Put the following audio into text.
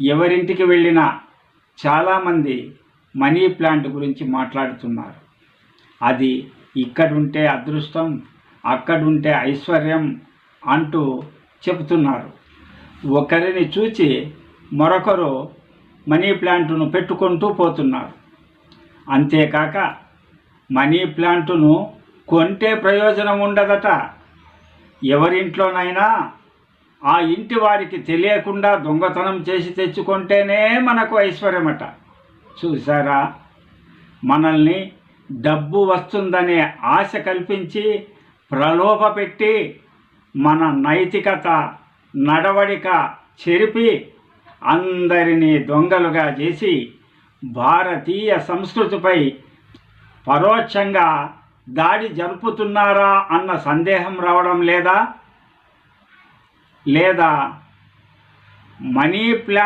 ఎవరింటికి వెళ్ళినా చాలామంది మనీ ప్లాంట్ గురించి మాట్లాడుతున్నారు. అది ఇక్కడుంటే అదృష్టం అక్కడుంటే ఐశ్వర్యం అంటూ చెబుతున్నారు. ఒకరిని చూచి మరొకరు మనీ ప్లాంటును పెట్టుకుంటూ పోతున్నారు. అంతేకాక మనీ ప్లాంటును కొంటే ప్రయోజనం ఉండదట. ఎవరింట్లోనైనా ఆ ఇంటి వారికి తెలియకుండా దొంగతనం చేసి తెచ్చుకుంటేనే మనకు ఐశ్వర్యమట. చూసారా మనల్ని డబ్బు వస్తుందనే ఆశ కల్పించి ప్రలోభపెట్టి మన నైతికత నడవడిక చెరిపి అందరినీ దొంగలుగా చేసి భారతీయ సంస్కృతిపై పరోక్షంగా దాడి జరుపుతున్నారా అన్న సందేహం రావడం లేదా? లేదా మనీ ప్లాంట్